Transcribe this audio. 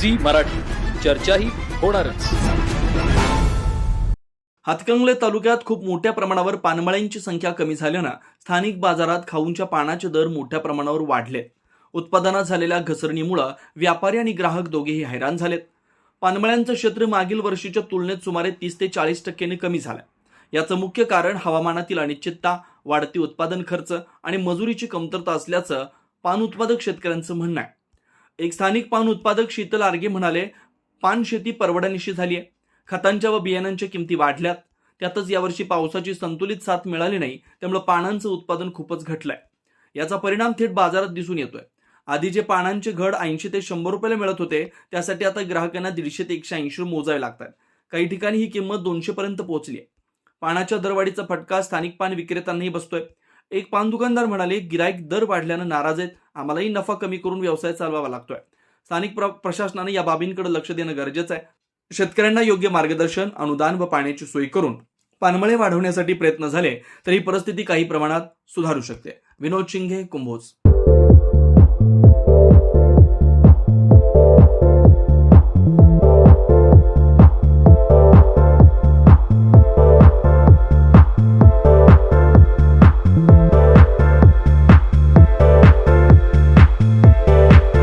Zee Marathi. चर्चाही होणारच. हातकंगले तालुक्यात खूप मोठ्या प्रमाणावर पानमळ्यांची संख्या कमी झाल्यानं स्थानिक बाजारात खाऊंच्या पानाचे दर मोठ्या प्रमाणावर वाढले. उत्पादनात झालेल्या घसरणीमुळे व्यापारी आणि ग्राहक दोघेही हैराण झालेत. पानमळ्यांचं क्षेत्र मागील वर्षीच्या तुलनेत सुमारे तीस ते चाळीस टक्क्याने कमी झालं. याचं मुख्य कारण हवामानातील अनिश्चितता वाढती उत्पादन खर्च आणि मजुरीची कमतरता असल्याचं पान उत्पादक शेतकऱ्यांचं म्हणणं आहे. एक स्थानिक पान उत्पादक शीतल आर्गे म्हणाले पान शेती परवडणीशी झाली आहे. खतांच्या व बियाणांच्या किमती वाढल्यात. त्यातच यावर्षी पावसाची संतुलित साथ मिळाली नाही त्यामुळे पानांचं उत्पादन खूपच घटलंय. याचा परिणाम थेट बाजारात दिसून येतोय. आधी जे पानांचे घड ऐंशी ते शंभर रुपयाला मिळत होते त्यासाठी आता ग्राहकांना दीडशे ते एकशे ऐंशी मोजावे लागतात. काही ठिकाणी ही किंमत दोनशे पर्यंत पोहोचली आहे. पानाच्या दरवाढीचा फटका स्थानिक पान विक्रेत्यांनाही बसतोय. एक पान दुकानदार म्हणाले गिराईक दर वाढल्यानं नाराज आहेत. आम्हालाही नफा कमी करून व्यवसाय चालवावा लागतोय. स्थानिक प्र- प्रशासनाने या बाबींकडे लक्ष देणं गरजेचं आहे. शेतकऱ्यांना योग्य मार्गदर्शन अनुदान व पाण्याची सोय करून पानमळे वाढवण्यासाठी प्रयत्न झाले तर ही परिस्थिती काही प्रमाणात सुधारू शकते. विनोद शिंगे कुंभोज.